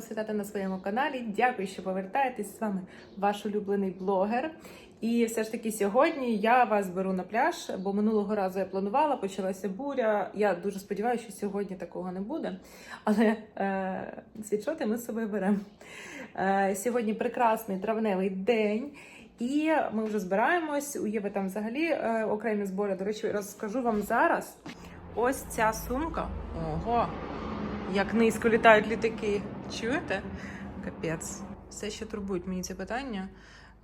вітати на своєму каналі. Дякую, що повертаєтесь. З вами ваш улюблений блогер. І все ж таки сьогодні я вас беру на пляж, бо минулого разу я планувала, почалася буря. Я дуже сподіваюся, що сьогодні такого не буде. Але е, світшоти ми з собою беремо. Е, сьогодні прекрасний травневий день. І ми вже збираємось. У Єви там взагалі е, окремі збори. До речі, розкажу вам зараз. Ось ця сумка. Ого! Як низько літають літаки. Чуєте? Капець. Все ще турбують мені це питання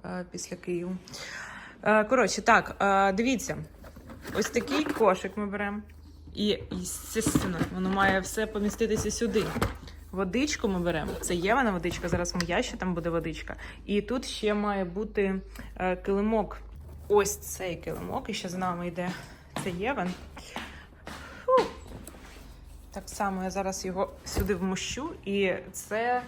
е, після Києву. Е, коротше, так, е, дивіться. Ось такий кошик ми беремо. І, звісно, воно має все поміститися сюди. Водичку ми беремо. Це Євана водичка, зараз моя ще там буде водичка. І тут ще має бути е, килимок. Ось цей килимок, і ще з нами йде це Єван. Так само я зараз його сюди вмощу, і це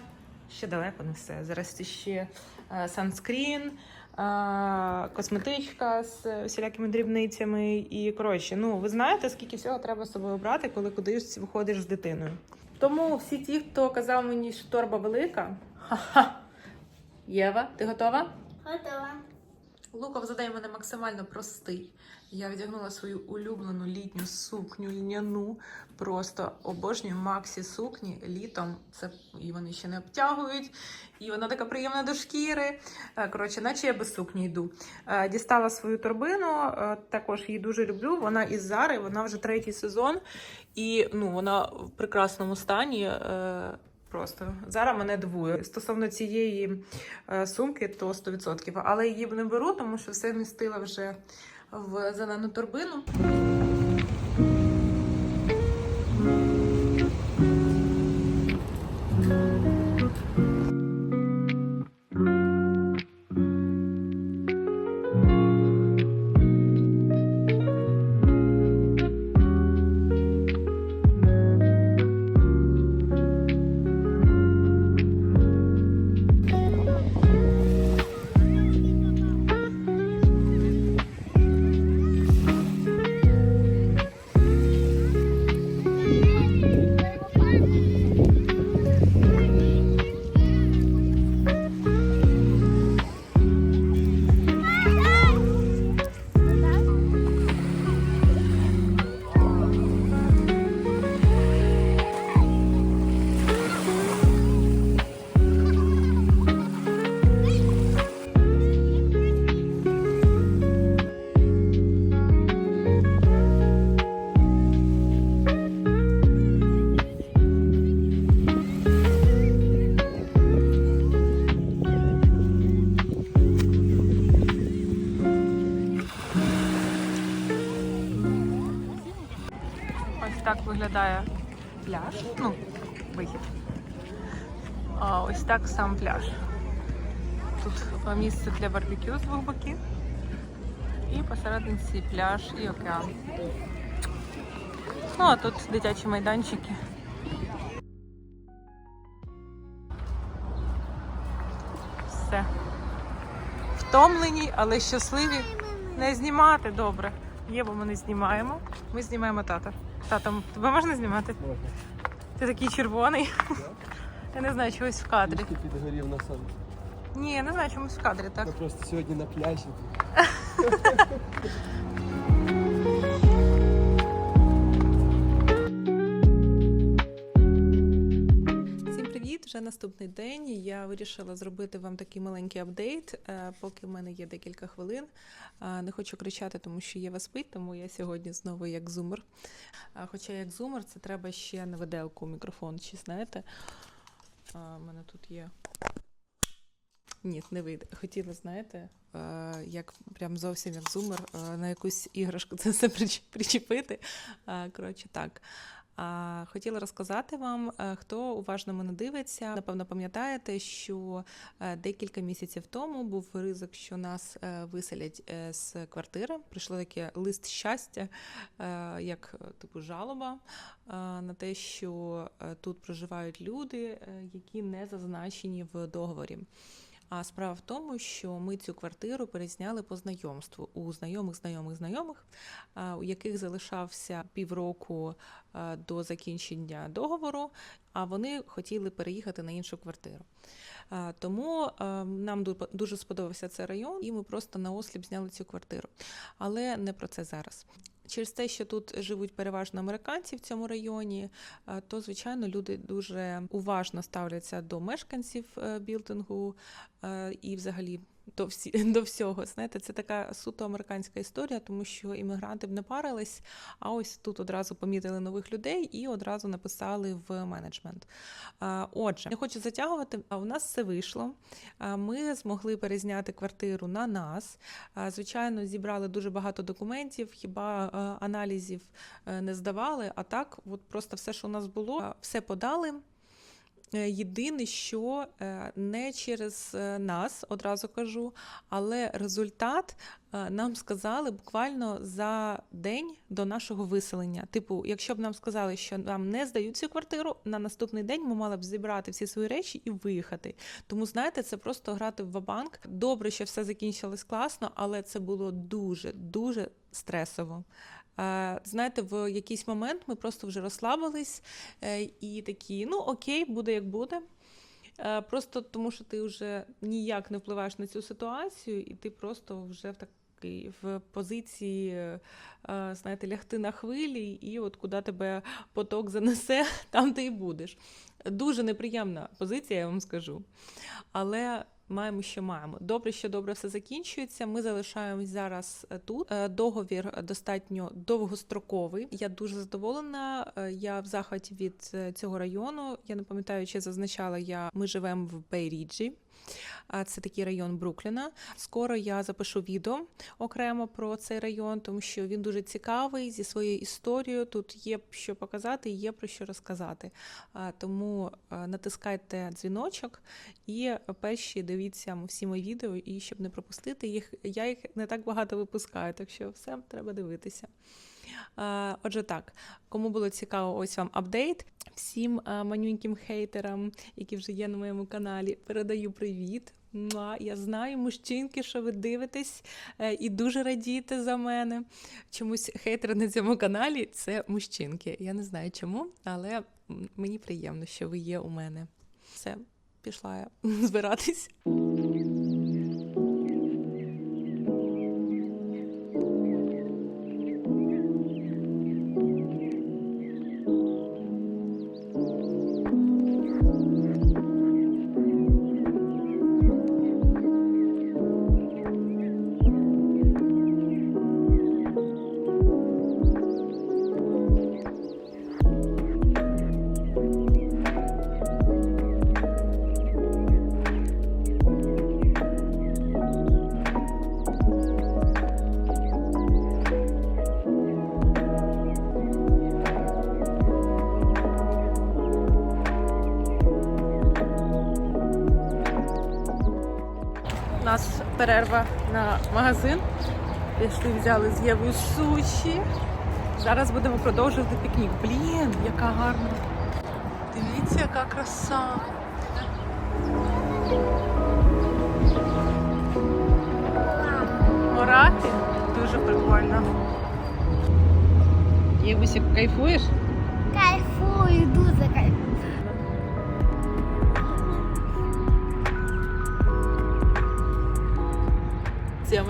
ще далеко не все. Зараз ще е, санскрін, е, косметичка з всілякими дрібницями. І коротше, ну ви знаєте, скільки всього треба з собою брати, коли кудись виходиш з дитиною. Тому всі ті, хто казав мені, що торба велика, ха-ха. Єва, ти готова? Готова. Луков задає мене максимально простий. Я вдягнула свою улюблену літню сукню льняну. Просто обожнюю Максі сукні літом. Це і вони ще не обтягують, і вона така приємна до шкіри. Е, Коротше, наче я без сукні йду. Е, Дістала свою торбину, е, також її дуже люблю. Вона із Зари, вона вже третій сезон, і ну вона в прекрасному стані. Просто зараз мене дивує. Стосовно цієї сумки, то 100%. Але її не беру, тому що все містила вже в зелену торбину. Так виглядає пляж. Ну, вихід. А ось так сам пляж. Тут місце для барбекю з двох боків. І посерединці пляж і океан. Ну, а тут дитячі майданчики. Все. Втомлені, але щасливі. Не знімати добре. Є, бо ми не знімаємо. Ми знімаємо тата. Тата, тебе можна знімати? Можна. Ти такий червоний. Я не знаю, чогось в кадрі. Ти підгорів на сон. Ні, я не знаю, чомусь в кадрі так. Ми просто сьогодні на пляжі. Вже наступний день. Я вирішила зробити вам такий маленький апдейт, е, поки в мене є декілька хвилин. Е, Не хочу кричати, тому що Єва спить, тому я сьогодні знову як зумер. Е, Хоча як зумер, це треба ще на виделку мікрофон, чи знаєте. У мене тут є. Ні, не вийде. Хотіла, знаєте, як прям зовсім як зумер на якусь іграшку це все причепити. Коротше, так. А, Хотіла розказати вам, е, хто уважно мене дивиться. Напевно, пам'ятаєте, що е, декілька місяців тому був ризик, що нас е, виселять з квартири. Прийшло таке лист щастя, як типу жалоба на те, що тут проживають люди, які не зазначені в договорі. А справа в тому, що ми цю квартиру перезняли по знайомству у знайомих, знайомих, знайомих, у яких залишався півроку до закінчення договору, а вони хотіли переїхати на іншу квартиру. Тому нам дуже сподобався цей район, і ми просто на осліп зняли цю квартиру. Але не про це зараз. Через те, що тут живуть переважно американці в цьому районі, то звичайно люди дуже уважно ставляться до мешканців е, білдингу е, і взагалі. До всі до всього, знаєте, це така суто американська історія, тому що іммігранти б не парились, а ось тут одразу помітили нових людей і одразу написали в менеджмент. Отже, не хочу затягувати. А у нас все вийшло. Ми змогли перезняти квартиру на нас. Звичайно, зібрали дуже багато документів, хіба е, аналізів е, не здавали. А так, от просто все, що у нас було, все подали. Е, Єдине, що е, не через е, нас, одразу кажу, але результат нам сказали буквально за день до нашого виселення. Типу, якщо б нам сказали, що нам не здають цю квартиру, на наступний день ми мали б зібрати всі свої речі і виїхати. Тому знаєте, це просто грати в вабанк. Добре, що все закінчилось класно, але це було дуже дуже стресово. Знаєте, в якийсь момент ми просто вже розслабились е, і такі, ну окей, буде як буде. Е, Просто тому, що ти вже ніяк не впливаєш на цю ситуацію, і ти просто вже в такій в позиції, е, знаєте, лягти на хвилі, і от куди тебе поток занесе, там ти і будеш. Дуже неприємна позиція, я вам скажу. Але маємо, що маємо. Добре, що добре все закінчується. Ми залишаємось зараз е, тут. Е, Договір достатньо довгостроковий. Я дуже задоволена. Е, Я в захваті від цього району. Я не пам'ятаю, чи зазначала я. Ми живемо в Бейріджі. Це такий район Брукліна. Скоро я запишу відео окремо про цей район, тому що він дуже цікавий зі своєю історією. Тут є що показати, є про що розказати. Тому натискайте дзвіночок і перші дивіться всі мої відео, і щоб не пропустити їх. Я їх не так багато випускаю, так що все треба дивитися. Е, Отже, так, кому було цікаво, ось вам апдейт. Всім е, манюньким хейтерам, які вже є на моєму каналі, передаю привіт. Я знаю, мужчинки, що ви дивитесь е, і дуже радієте за мене. Чомусь хейтери на цьому каналі це мужчинки. Я не знаю чому, але мені приємно, що ви є у мене. Все, пішла я збиратись. Перерва на магазин. Пішли, взяли з Євою суші. Зараз будемо продовжувати пікнік. Блін, яка гарна. Дивіться, яка краса. Мурахи. Дуже прикольно. Євусік, кайфуєш? Кайфую, дуже кайфую.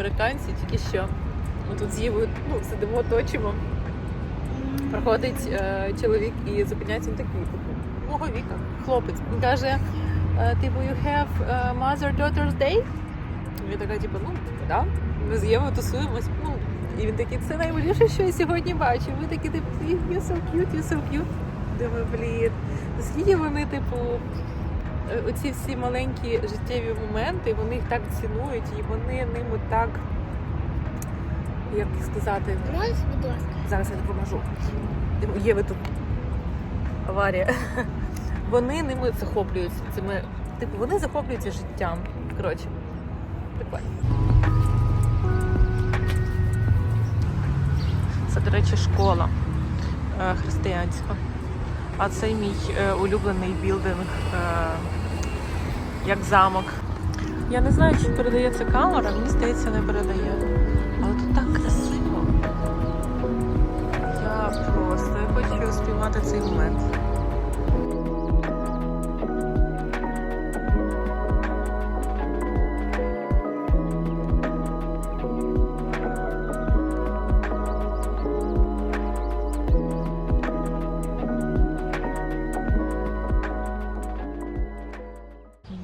Американці тільки що. Ми тут з Євою ну, сидимо, оточимо. Проходить е, чоловік і зупиняється він такий, типу, мого віка, хлопець. Він каже, е, типу, you have е, mother-daughter's day? Я така, типу, ну, да. Ми з Євою тусуємось. Ну, і він такий, це найбільше, що я сьогодні бачу. Ми такі, типу, you so cute, you so cute. Думаю, блін, скільки вони, типу, оці всі маленькі життєві моменти, вони їх так цінують, і вони ними так, як сказати, Можеш, будь ласка? Зараз я допоможу. Є ви тут аварія. Вони ними захоплюються. Цими, типу, вони захоплюються життям. Коротше, прикольно. Це, до речі, школа е, християнська. А це мій е, улюблений білдинг, е, як замок. Я не знаю, чи передається камера, мені здається, не передає. Але тут так красиво. Я просто я хочу спіймати цей момент.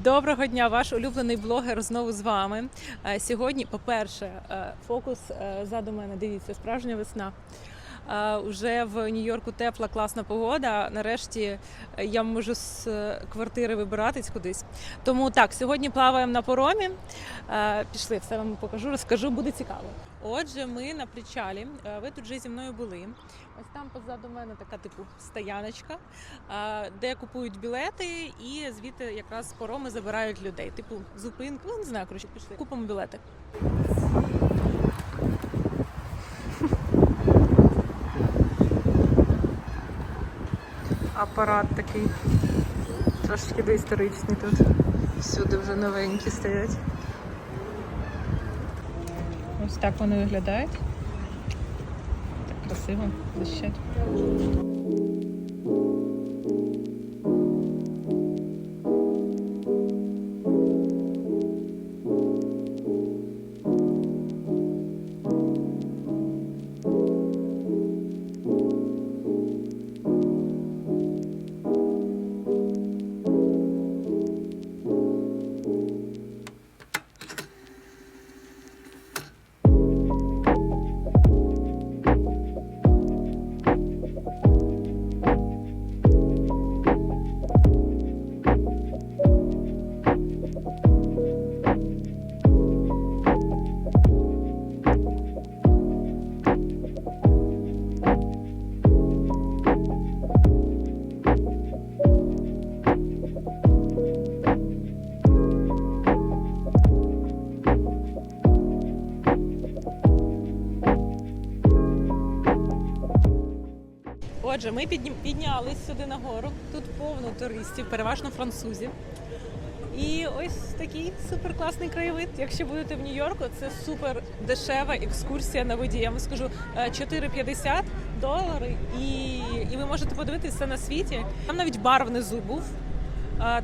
Доброго дня, ваш улюблений блогер знову з вами. Е, Сьогодні, по-перше, е, фокус заду мене. Дивіться, справжня весна. Е, Уже в Нью-Йорку тепла, класна погода. Нарешті е, я можу з е, квартири вибиратись кудись. Тому так, сьогодні плаваємо на поромі. Е, Пішли, все вам покажу, розкажу, буде цікаво. Отже, ми на причалі. Ви тут вже зі мною були. Ось там позаду мене така типу стояночка, де купують білети, і звідти якраз пороми забирають людей. Типу зупинку, ну не знаю, коротше, пішли. Купимо білети. Апарат такий трошки доісторичний тут. Всюди вже новенькі стоять. Ось так вони виглядають. Так красиво, блищать. Отже, ми піднялись сюди нагору. Тут повно туристів, переважно французів. І ось такий супер класний краєвид. Якщо будете в Нью-Йорку, це супер дешева екскурсія на воді. Я вам скажу е, 4,50 долари, і, і ви можете подивитися на світі. Там навіть бар внизу був. А,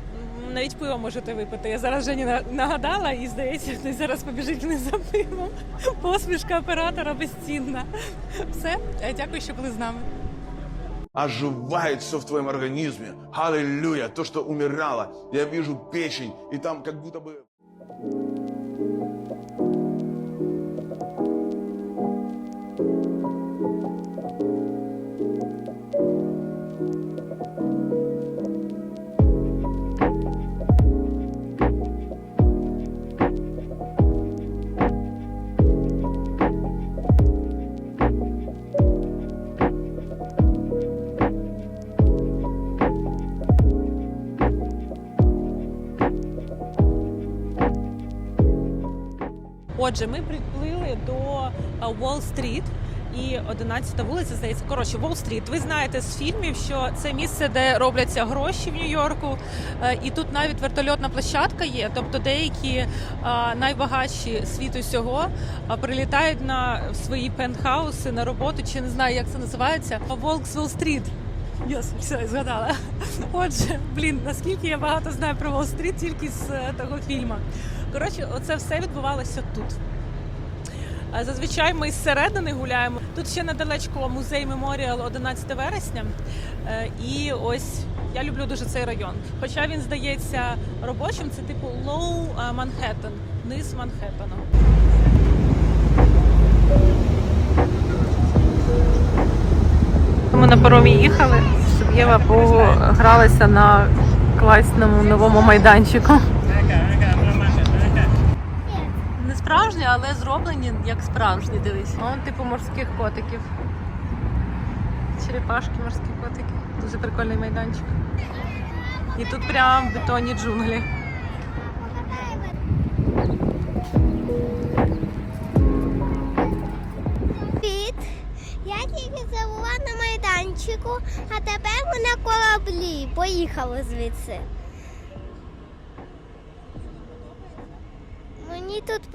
навіть пиво можете випити. Я зараз Жені на- нагадала, і здається, хтось зараз побіжить вниз за пивом. Посмішка оператора безцінна. Все, е, дякую, що були з нами. Оживает все в твоем организме. Аллилуйя. То, что умирало. Я вижу печень, и там как будто бы... Отже, ми приплили до Уолл-стріт і 11 вулиця, здається. Коротше, Уолл-стріт. Ви знаєте з фільмів, що це місце, де робляться гроші в Нью-Йорку. Е, І тут навіть вертольотна площадка є. Тобто деякі е, найбагатші світу всього е, прилітають на свої пентхауси на роботу, чи не знаю, як це називається. Волкс Уолл-стріт. Йос, все, згадала. Отже, блін, наскільки я багато знаю про Уолл-стріт тільки з е, того фільму. Коротше, оце все відбувалося тут. Зазвичай ми зсередини гуляємо. Тут ще недалечко музей Меморіал 11 вересня. Е, І ось я люблю дуже цей район. Хоча він здається робочим, це типу Low Манхеттен, низ Манхеттена. Ми на паромі їхали, щоб Єва погралася на класному новому майданчику. Не справжні, але зроблені як справжні, дивись. Он типу морських котиків. Черепашки, морські котики. Дуже прикольний майданчик. І тут прям бетонні джунглі. Привіт! Я тільки забула на майданчику, а тепер ми на кораблі. Поїхали звідси.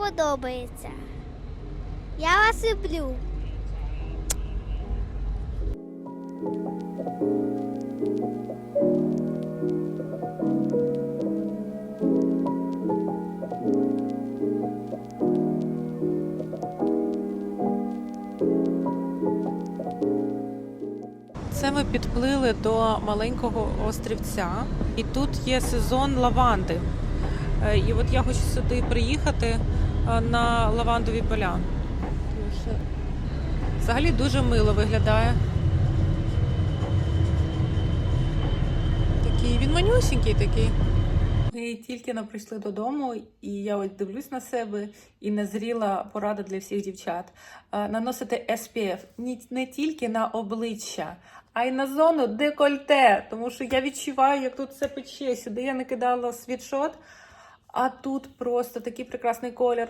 Подобається. Я вас люблю. Це ми підплили до маленького острівця, і тут є сезон лаванди. Е, І от я хочу сюди приїхати на лавандові поля. Взагалі дуже мило виглядає. Такий він манюсінький такий. Ми тільки не прийшли додому, і я ось дивлюсь на себе і назріла порада для всіх дівчат. Е, Наносити SPF не тільки на обличчя, а й на зону декольте. Тому що я відчуваю, як тут все пече. Сюди я накидала світшот, а тут просто такий прекрасний колір.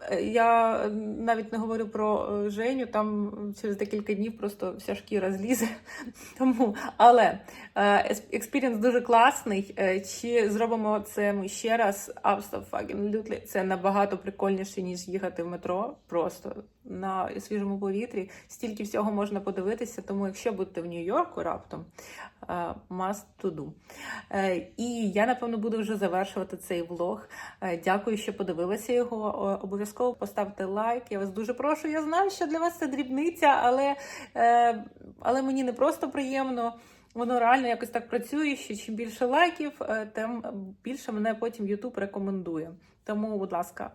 Е, Я навіть не говорю про е, Женю, там через декілька днів просто вся шкіра злізе. Тому, але е, експірієнс дуже класний. Чи зробимо це ми ще раз? Absolutely. Це набагато прикольніше, ніж їхати в метро. Просто на свіжому повітрі. Стільки всього можна подивитися. Тому, якщо будете в Нью-Йорку раптом, е, must to do. Е, І я напевно буду вже завершувати цей влог. Е, Дякую, що подивилися його. Обов'язково поставте лайк. Я вас дуже прошу. Я знаю, що для вас це дрібниця, але, але мені не просто приємно. Воно реально якось так працює, що чим більше лайків, тим більше мене потім YouTube рекомендує. Тому, будь ласка,